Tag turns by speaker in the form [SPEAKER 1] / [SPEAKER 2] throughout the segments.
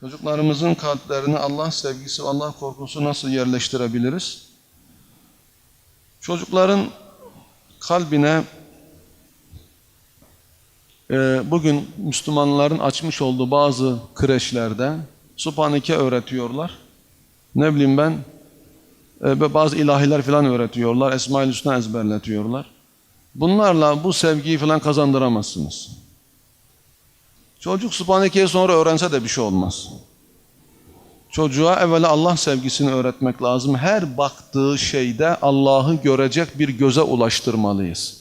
[SPEAKER 1] Çocuklarımızın kalplerine Allah sevgisi Allah korkusu nasıl yerleştirebiliriz? Çocukların kalbine e, bugün Müslümanların açmış olduğu bazı kreşlerde Subhaneke öğretiyorlar. Ne bileyim ben ve bazı ilahiler falan öğretiyorlar. Esma-ül Hüsna ezberletiyorlar. Bunlarla bu sevgiyi falan kazandıramazsınız. Çocuk Subhaneke'yi sonra öğrense de bir şey olmaz. Çocuğa evvela Allah sevgisini öğretmek lazım. Her baktığı şeyde Allah'ı görecek bir göze ulaştırmalıyız.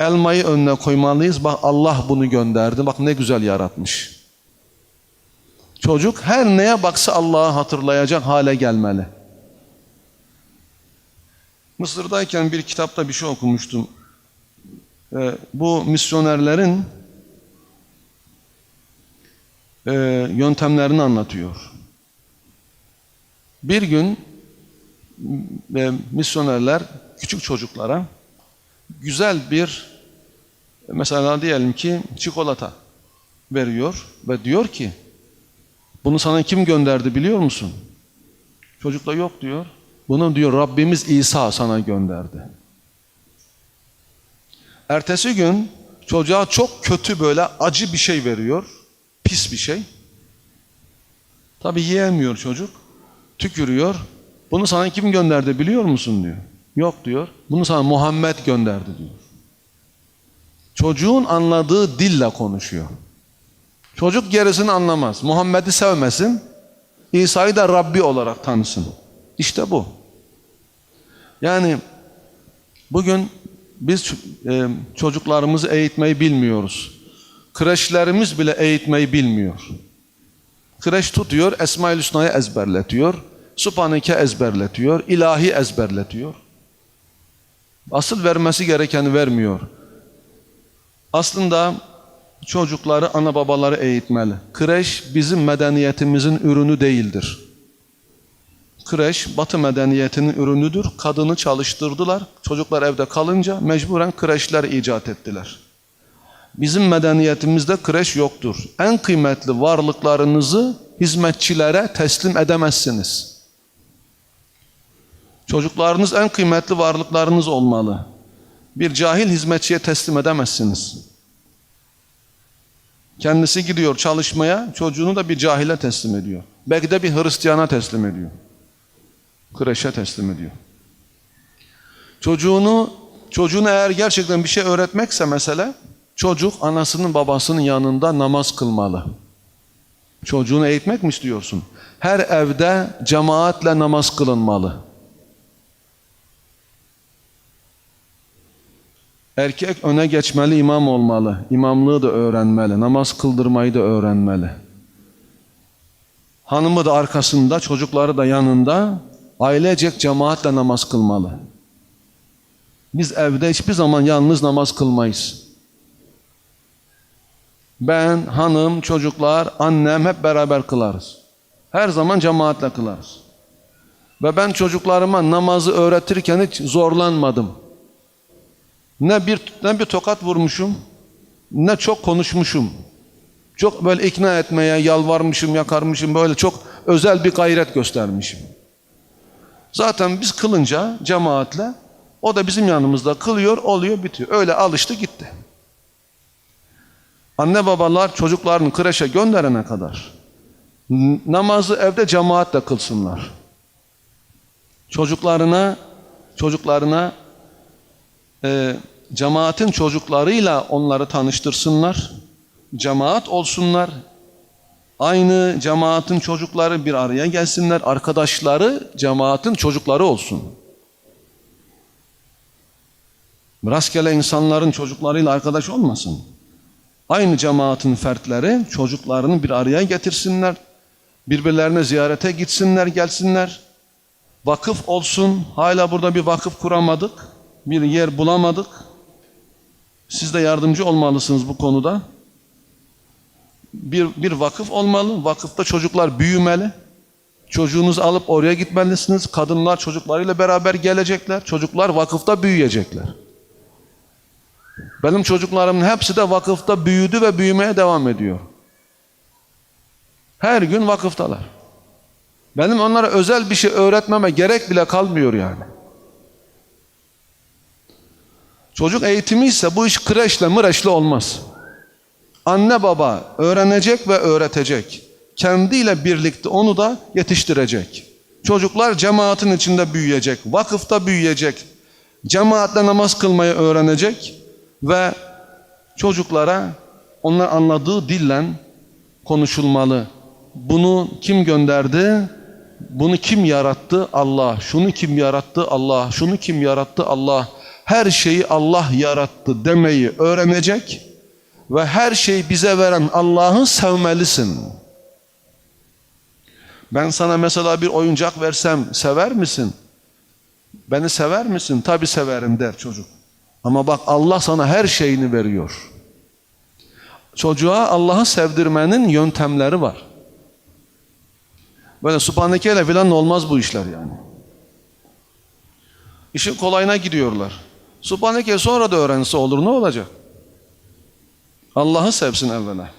[SPEAKER 1] Elmayı önüne koymalıyız. Bak Allah bunu gönderdi. Bak ne güzel yaratmış. Çocuk her neye baksa Allah'ı hatırlayacak hale gelmeli. Mısır'dayken bir kitapta bir şey okumuştum. Ee, bu misyonerlerin e, yöntemlerini anlatıyor. Bir gün e, misyonerler küçük çocuklara güzel bir mesela diyelim ki çikolata veriyor ve diyor ki bunu sana kim gönderdi biliyor musun? Çocuk da yok diyor. Bunu diyor Rabbimiz İsa sana gönderdi. Ertesi gün çocuğa çok kötü böyle acı bir şey veriyor. Pis bir şey. Tabi yiyemiyor çocuk. Tükürüyor. Bunu sana kim gönderdi biliyor musun diyor. Yok diyor. Bunu sana Muhammed gönderdi diyor. Çocuğun anladığı dille konuşuyor. Çocuk gerisini anlamaz. Muhammed'i sevmesin. İsa'yı da Rabbi olarak tanısın. İşte bu. Yani bugün biz e, çocuklarımızı eğitmeyi bilmiyoruz. Kreşlerimiz bile eğitmeyi bilmiyor. Kreş tutuyor, Esma-ül Hüsna'yı ezberletiyor. Subhaneke ezberletiyor, ilahi ezberletiyor. Asıl vermesi gerekeni vermiyor. Aslında çocukları ana babaları eğitmeli. Kreş bizim medeniyetimizin ürünü değildir. Kreş batı medeniyetinin ürünüdür. Kadını çalıştırdılar. Çocuklar evde kalınca mecburen kreşler icat ettiler. Bizim medeniyetimizde kreş yoktur. En kıymetli varlıklarınızı hizmetçilere teslim edemezsiniz. Çocuklarınız en kıymetli varlıklarınız olmalı. Bir cahil hizmetçiye teslim edemezsiniz. Kendisi gidiyor çalışmaya, çocuğunu da bir cahile teslim ediyor. Belki de bir Hristiyana teslim ediyor. Kreşe teslim ediyor. Çocuğunu, çocuğuna eğer gerçekten bir şey öğretmekse mesela, çocuk anasının babasının yanında namaz kılmalı. Çocuğunu eğitmek mi istiyorsun? Her evde cemaatle namaz kılınmalı. Erkek öne geçmeli, imam olmalı. İmamlığı da öğrenmeli. Namaz kıldırmayı da öğrenmeli. Hanımı da arkasında, çocukları da yanında ailecek cemaatle namaz kılmalı. Biz evde hiçbir zaman yalnız namaz kılmayız. Ben, hanım, çocuklar, annem hep beraber kılarız. Her zaman cemaatle kılarız. Ve ben çocuklarıma namazı öğretirken hiç zorlanmadım. Ne bir ne bir tokat vurmuşum, ne çok konuşmuşum. Çok böyle ikna etmeye yalvarmışım, yakarmışım, böyle çok özel bir gayret göstermişim. Zaten biz kılınca cemaatle, o da bizim yanımızda kılıyor, oluyor, bitiyor. Öyle alıştı gitti. Anne babalar çocuklarını kreşe gönderene kadar namazı evde cemaatle kılsınlar. Çocuklarına çocuklarına e, cemaatin çocuklarıyla onları tanıştırsınlar. Cemaat olsunlar. Aynı cemaatin çocukları bir araya gelsinler. Arkadaşları cemaatin çocukları olsun. Rastgele insanların çocuklarıyla arkadaş olmasın. Aynı cemaatin fertleri çocuklarını bir araya getirsinler. Birbirlerine ziyarete gitsinler, gelsinler. Vakıf olsun. Hala burada bir vakıf kuramadık. Bir yer bulamadık. Siz de yardımcı olmalısınız bu konuda. Bir, bir vakıf olmalı. Vakıfta çocuklar büyümeli. Çocuğunuzu alıp oraya gitmelisiniz. Kadınlar çocuklarıyla beraber gelecekler. Çocuklar vakıfta büyüyecekler. Benim çocuklarımın hepsi de vakıfta büyüdü ve büyümeye devam ediyor. Her gün vakıftalar. Benim onlara özel bir şey öğretmeme gerek bile kalmıyor yani. Çocuk eğitimi ise bu iş kreşle mıreşle olmaz. Anne baba öğrenecek ve öğretecek. Kendiyle birlikte onu da yetiştirecek. Çocuklar cemaatin içinde büyüyecek, vakıfta büyüyecek, cemaatle namaz kılmayı öğrenecek ve çocuklara onlar anladığı dille konuşulmalı. Bunu kim gönderdi? Bunu kim yarattı? Allah. Şunu kim yarattı? Allah. Şunu kim yarattı? Allah. Her şeyi Allah yarattı demeyi öğrenecek ve her şeyi bize veren Allah'ı sevmelisin. Ben sana mesela bir oyuncak versem sever misin? Beni sever misin? Tabi severim der çocuk. Ama bak Allah sana her şeyini veriyor. Çocuğa Allah'ı sevdirmenin yöntemleri var. Böyle subhaneke ile falan olmaz bu işler yani. İşin kolayına gidiyorlar. Subhaneke sonra da öğrense olur ne olacak? Allah'ı sevsin evvela.